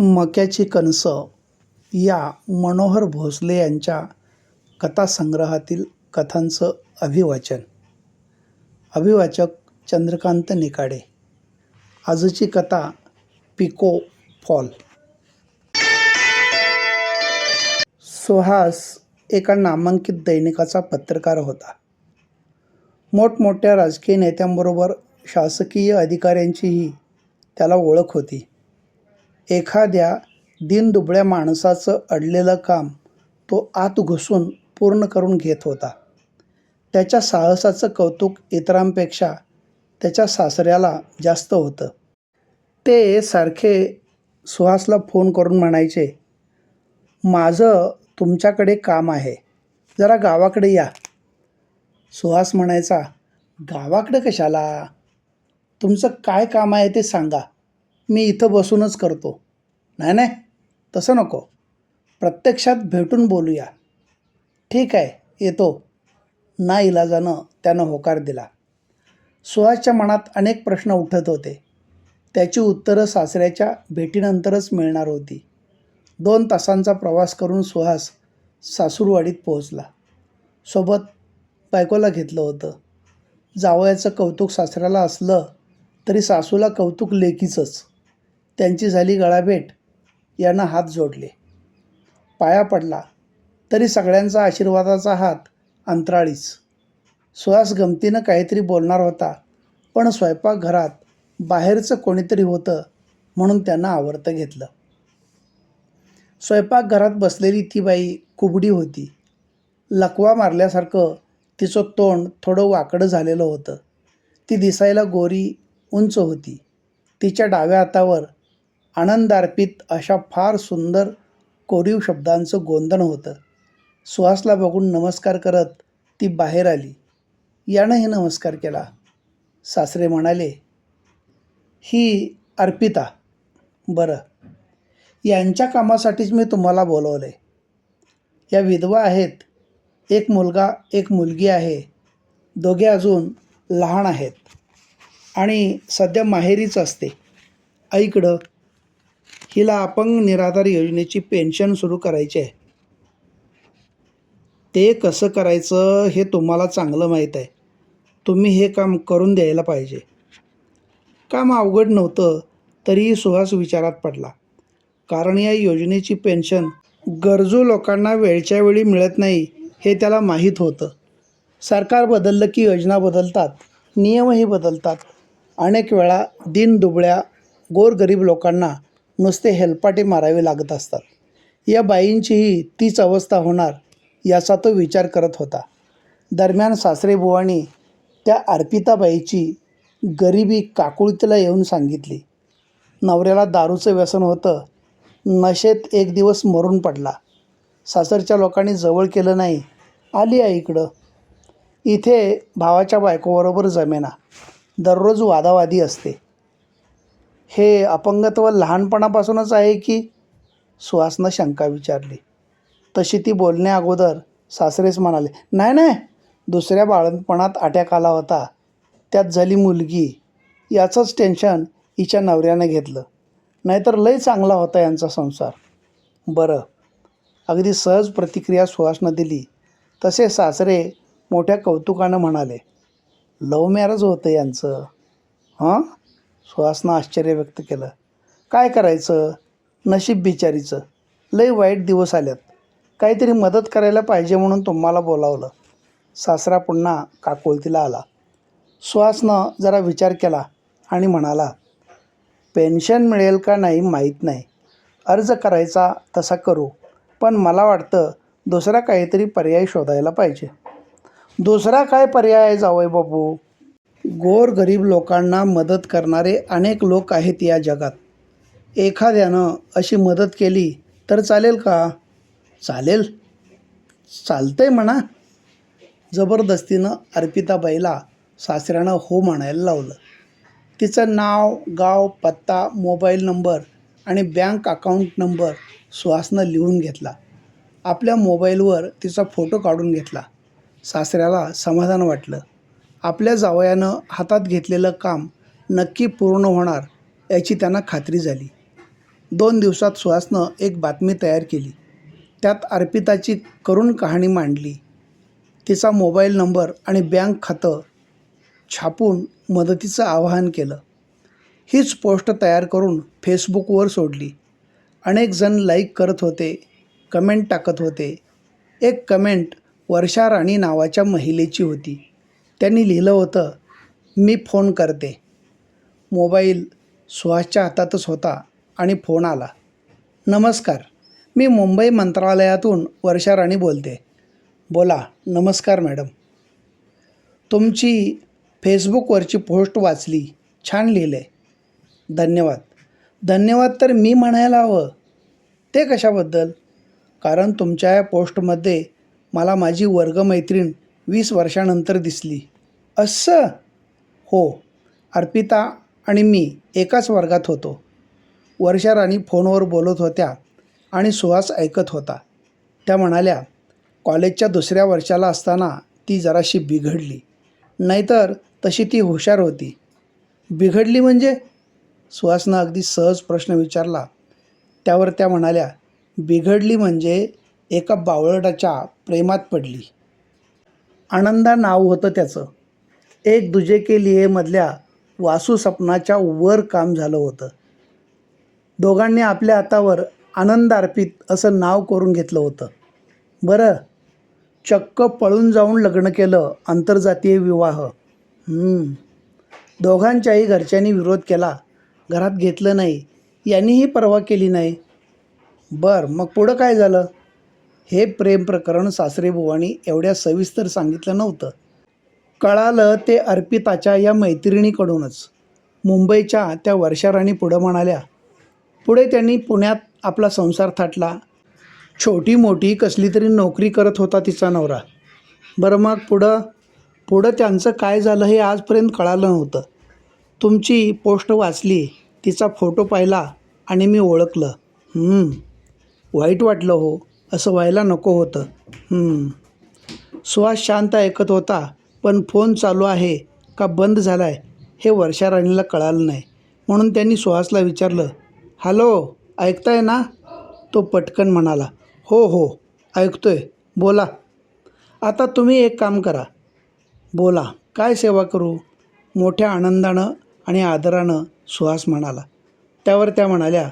मक्याची कणसं या मनोहर भोसले यांच्या कथासंग्रहातील कथांचं अभिवाचन. अभिवाचक चंद्रकांत निकाडे. आजची कथा पिको फॉल. सुहास एका नामांकित दैनिकाचा पत्रकार होता. मोठमोठ्या राजकीय नेत्यांबरोबर शासकीय अधिकाऱ्यांचीही त्याला ओळख होती. एखाद्या दिनदुबळ्या माणसाचं अडलेलं काम तो आत घुसून पूर्ण करून घेत होता. त्याच्या साहसाचं कौतुक इतरांपेक्षा त्याच्या सासऱ्याला जास्त होतं. ते सारखे सुहासला फोन करून म्हणायचे माझं तुमच्याकडे काम आहे. जरा गावाकडे या. सुहास म्हणायचा गावाकडे कशाला? तुमचं काय काम आहे ते सांगा. मी इथं बसूनच करतो. नाही नाही तसं नको. प्रत्यक्षात भेटून बोलूया. ठीक आहे येतो. ना इलाजानं त्यानं होकार दिला. सुहासच्या मनात अनेक प्रश्न उठत होते. त्याची उत्तरं सासऱ्याच्या भेटीनंतरच मिळणार होती. दोन तासांचा प्रवास करून सुहास सासूरवाडीत पोहोचला. सोबत बायकोला घेतलं होतं. जावयाचं कौतुक सासऱ्याला असलं तरी सासूला कौतुक लेकीचंच त्यांची झाली गळाभेट. यांना हात जोडले. पाया पडला. तरी सगळ्यांचा आशीर्वादाचा हात अंतराळीच. सुहास गमतीनं काहीतरी बोलणार होता पण स्वयंपाकघरात बाहेरचं कोणीतरी होतं म्हणून त्यांना आवर्त घेतलं. स्वयंपाकघरात बसलेली ती बाई कुबडी होती. लकवा मारल्यासारखं तिचं तोंड थोडं वाकडं झालेलं होतं. ती दिसायला गोरी उंच होती. तिच्या डाव्या हातावर आनंदार्पित अशा फार सुंदर कोरीव शब्दांचं गोंधण होतं. सुहासला बघून नमस्कार करत ती बाहेर आली. यानंही नमस्कार केला. सासरे म्हणाले ही अर्पिता. बरं. यांच्या कामासाठीच मी तुम्हाला बोलवलं आहे या विधवा आहेत. एक मुलगा एक मुलगी आहे. दोघे अजून लहान आहेत. आणि सध्या माहेरीच असते. आईकडं हिला अपंग निराधार योजनेची पेन्शन सुरू करायची आहे. ते कसं करायचं हे तुम्हाला चांगलं माहीत आहे. तुम्ही हे काम करून द्यायला पाहिजे. काम अवघड नव्हतं तरीही सुहास विचारात पडला. कारण या योजनेची पेन्शन गरजू लोकांना वेळच्या वेळी मिळत नाही हे त्याला माहीत होतं. सरकार बदललं की योजना बदलतात नियमही बदलतात. अनेक वेळा दिनदुबळ्या गोरगरीब लोकांना नुसते हेलपाटे मारावे लागत असतात. या बाईंचीही तीच अवस्था होणार याचा तो विचार करत होता. दरम्यान सासरेबुवांनी त्या अर्पिताबाईची गरिबी काकुळतीला येऊन सांगितली. नवऱ्याला दारूचं व्यसन होतं. नशेत एक दिवस मरून पडला. सासरच्या लोकांनी जवळ केलं नाही. आली आहे इकडं. इथे भावाच्या बायकोबरोबर जमेना. दररोज वादावादी असते. हे अपंगत्व लहानपणापासूनच आहे की सुहासनं शंका विचारली. तशी ती बोलण्या अगोदर सासरेच म्हणाले नाही नाही दुसऱ्या बाळणपणात अटॅक आला होता. त्यात झाली मुलगी. याचंच टेन्शन हिच्या नवऱ्यानं घेतलं. नाहीतर लय चांगला होता यांचा संसार. बरं. अगदी सहज प्रतिक्रिया सुहासनं दिली. तसे सासरे मोठ्या कौतुकानं म्हणाले लव मॅरेज होतं यांचं. हां? सुहासनं आश्चर्य व्यक्त केलं. काय करायचं? नशीब बिचारीचं. लई वाईट दिवस आल्यात. काहीतरी मदत करायला पाहिजे म्हणून तुम्हाला बोलावलं. सासरा पुन्हा काकुळतीला आला. सुहासनं जरा विचार केला आणि म्हणाला पेन्शन मिळेल का नाही माहीत नाही. अर्ज करायचा तसा करू पण मला वाटतं दुसरा काहीतरी पर्याय शोधायला पाहिजे. दुसरा काय पर्याय जावय बाबू? गोरगरीब लोकांना मदत करणारे अनेक लोक आहेत या जगात. एखाद्यानं अशी मदत केली तर चालेल का? चालेल. चालतंय म्हणा. जबरदस्तीनं अर्पिताबाईला सासऱ्यानं हो म्हणायला लावलं. तिचं नाव गाव पत्ता मोबाईल नंबर आणि बँक अकाउंट नंबर सुहासनं लिहून घेतला. आपल्या मोबाईलवर तिचा फोटो काढून घेतला. सासऱ्याला समाधान वाटलं. आपल्या जावयानं हातात घेतलेलं काम नक्की पूर्ण होणार याची त्यांना खात्री झाली. दोन दिवसात सुहासनं एक बातमी तयार केली. त्यात अर्पिताची करुण कहाणी मांडली. तिचा मोबाईल नंबर आणि बँक खातं छापून मदतीचं आवाहन केलं. हीच पोस्ट तयार करून फेसबुकवर सोडली. अनेक जण लाईक करत होते कमेंट टाकत होते. एक कमेंट वर्षा राणी नावाच्या महिलेची होती. त्यांनी लिहिलं होतं मी फोन करते. मोबाईल सुहासच्या हातातच होता आणि फोन आला. नमस्कार मी मुंबई मंत्रालयातून वर्षा राणी बोलते. बोला नमस्कार मॅडम. तुमची फेसबुकवरची पोस्ट वाचली छान लिहिलं. आहे धन्यवाद. धन्यवाद तर मी म्हणायला हवं. ते कशाबद्दल? कारण तुमच्या या पोस्टमध्ये मला माझी वर्गमैत्रीण वीस वर्षानंतर दिसली. असं? हो. अर्पिता आणि मी एकाच वर्गात होतो. वर्षा राणी फोनवर बोलत होत्या आणि सुहास ऐकत होता. त्या म्हणाल्या कॉलेजच्या दुसऱ्या वर्षाला असताना ती जराशी बिघडली. नाहीतर तशी ती हुशार होती. बिघडली म्हणजे? सुहासनं अगदी सहज प्रश्न विचारला. त्यावर त्या म्हणाल्या बिघडली म्हणजे एका बावळटाच्या प्रेमात पडली. आनंदा नाव होतं त्याचं. एक दुजे के लिए मधल्या वासू सपनाच्या वर काम झालं होतं. दोघांनी आपल्या हातावर आनंद अर्पित असं नाव करून घेतलं होतं. बरं चक्क पळून जाऊन लग्न केलं आंतरजातीय विवाह. दोघांच्याही घरच्यांनी विरोध केला. घरात घेतलं नाही. यांनीही पर्वा केली नाही. बरं मग पुढं काय झालं? हे प्रेम प्रकरण सासरेबुवानी एवढ्या सविस्तर सांगितलं नव्हतं. कळालं ते अर्पिताच्या या मैत्रिणीकडूनच. मुंबईच्या त्या वर्षाराणी पुढं म्हणाल्या पुढे त्यांनी पुण्यात आपला संसार थाटला. छोटी मोठी कसली तरी नोकरी करत होता तिचा नवरा. बरं मग पुढं पुढं त्यांचं काय झालं हे आजपर्यंत कळालं नव्हतं. तुमची पोस्ट वाचली तिचा फोटो पाहिला आणि मी ओळखलं. वाईट वाटलं हो. असं व्हायला नको होतं. सुहास शांत ऐकत होता पण फोन चालू आहे का बंद झाला आहे हे वर्षा राणीला कळालं नाही. म्हणून त्यांनी सुहासला विचारलं हॅलो ऐकताय ना? तो पटकन म्हणाला हो हो ऐकतोय. बोला. आता तुम्ही एक काम करा. बोला काय सेवा करू? मोठ्या आनंदानं आणि आदरानं सुहास म्हणाला. त्यावर त्या म्हणाल्या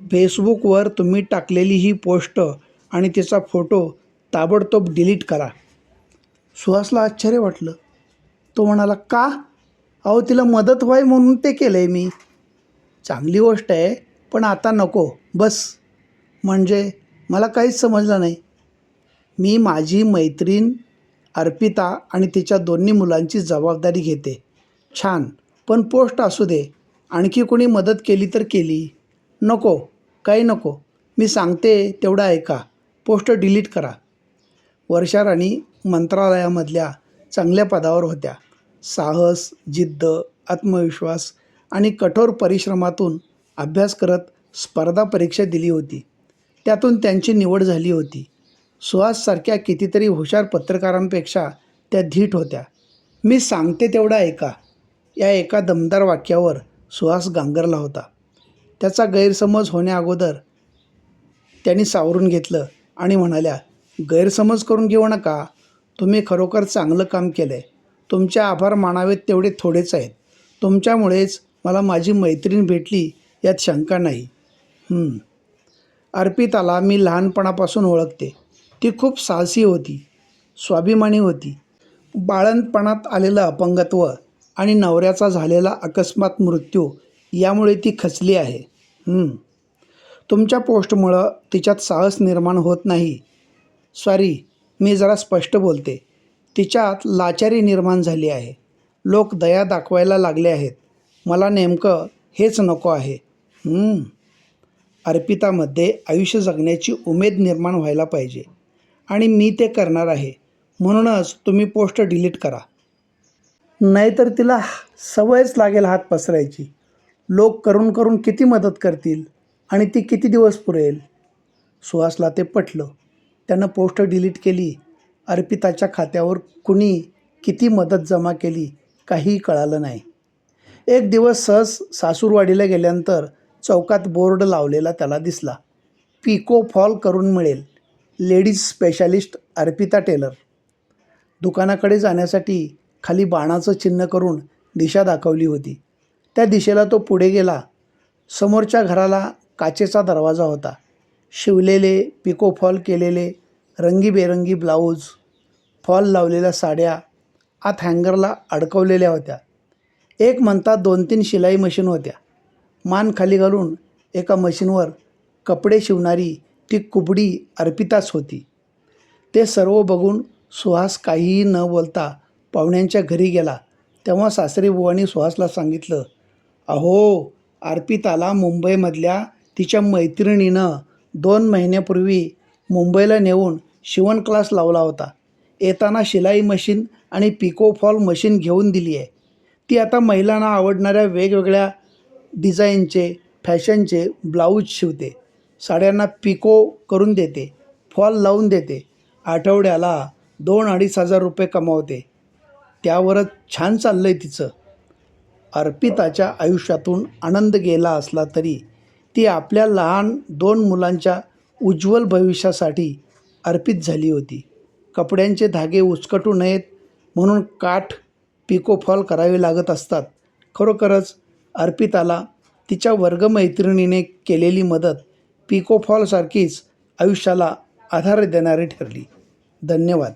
फेसबुकवर तुम्ही टाकलेली ही पोस्ट आणि तिचा फोटो ताबडतोब डिलीट करा. सुहासला आश्चर्य वाटलं. तो म्हणाला का? अहो तिला मदत व्हावी म्हणून ते केलं आहे मी. चांगली गोष्ट आहे पण आता नको बस. म्हणजे मला काहीच समजलं नाही. मी माझी मैत्रीण अर्पिता आणि तिच्या दोन्ही मुलांची जबाबदारी घेते. छान पण पोस्ट असू दे. आणखी कोणी मदत केली तर केली. नको काही नको. मी सांगते तेवढं ऐका. पोस्ट डिलीट करा. वर्षा राणी मंत्रालयामधल्या चांगल्या पदावर होत्या. साहस जिद्द आत्मविश्वास आणि कठोर परिश्रमातून अभ्यास करत स्पर्धा परीक्षा दिली होती. त्यातून त्यांची निवड झाली होती. सुहाससारख्या कितीतरी हुशार पत्रकारांपेक्षा त्या धीट होत्या. मी सांगते तेवढा ऐका. या एका दमदार वाक्यावर सुहास गांगरला होता. त्याचा गैरसमज होण्याअगोदर त्यांनी सावरून घेतलं. आणि म्हणाल्या गैरसमज करून घेऊ नका. तुम्ही खरोखर चांगलं काम केलं आहे तुमचे आभार मानावेत तेवढे थोडेच आहेत. तुमच्यामुळेच मला माझी मैत्रीण भेटली यात शंका नाही. अर्पिताला मी लहानपणापासून ओळखते. ती खूप साहसी होती स्वाभिमानी होती. बाळंतपणात आलेलं अपंगत्व आणि नवऱ्याचा झालेला अकस्मात मृत्यू यामुळे ती खचली आहे. तुमच्या पोस्टमुळं तिच्यात साहस निर्माण होत नाही. सॉरी मी जरा स्पष्ट बोलते. तिच्यात लाचारी निर्माण झाली आहे. लोक दया दाखवायला लागले आहेत. मला नेमकं हेच नको आहे. अर्पितामध्ये आयुष्य जगण्याची उमेद निर्माण व्हायला पाहिजे. आणि मी ते करणार आहे. म्हणूनच तुम्ही पोस्ट डिलीट करा. नाहीतर तिला सवयच लागेल हात पसरायची. लोक करून करून किती मदत करतील? आणि ती किती दिवस पुरेल? सुहासला ते पटलं. त्यानं पोस्ट डिलीट केली. अर्पिताच्या खात्यावर कुणी किती मदत जमा केली काहीही कळालं नाही. एक दिवस सहज सासूरवाडीला गेल्यानंतर चौकात बोर्ड लावलेला त्याला दिसला. पिको फॉल करून मिळेल. Ladies specialist Arpita tailor. दुकानाकडे जाण्यासाठी खाली बाणाचं चिन्ह करून दिशा दाखवली होती. त्या दिशेला तो पुढे गेला. समोरच्या घराला काचेचा दरवाजा होता. शिवलेले पिको फॉल केलेले रंगीबेरंगी ब्लाऊज फॉल लावलेल्या साड्या आत हँगरला अडकवलेल्या होत्या. एक म्हणतात दोन तीन शिलाई मशीन होत्या. मान खाली घालून एका मशीनवर कपडे शिवणारी ती कुबडी अर्पिताच होती. ते सर्व बघून सुहास काहीही न बोलता पाहुण्यांच्या घरी गेला. तेव्हा सासरी बुवानी सुहासला सांगितलं अहो अर्पिताला मुंबईमधल्या तिच्या मैत्रिणीनं दोन महिन्यापूर्वी मुंबईला नेऊन शिवण क्लास लावला होता. येताना शिलाई मशीन आणि पिको फॉल मशीन घेऊन दिली आहे. ती आता महिलांना आवडणाऱ्या वेगवेगळ्या डिझाईनचे फॅशनचे ब्लाऊज शिवते. साड्यांना पिको करून देते फॉल लावून देते. आठवड्याला दोन अडीच हजार रुपये कमावते. त्यावरच छान चाललं आहे तिचं. अर्पिताच्या आयुष्यातून आनंद गेला असला तरी ती आपल्या लहान दोन मुलांच्या उज्ज्वल भविष्यासाठी अर्पित झाली होती. कपड्यांचे धागे उचकटू नयेत म्हणून काठ पिकोफॉल करावे लागत असतात. खरोखरच अर्पिताला तिच्या वर्गमैत्रिणीने केलेली मदत पिकोफॉलसारखीच आयुष्याला आधार देणारी ठरली. धन्यवाद.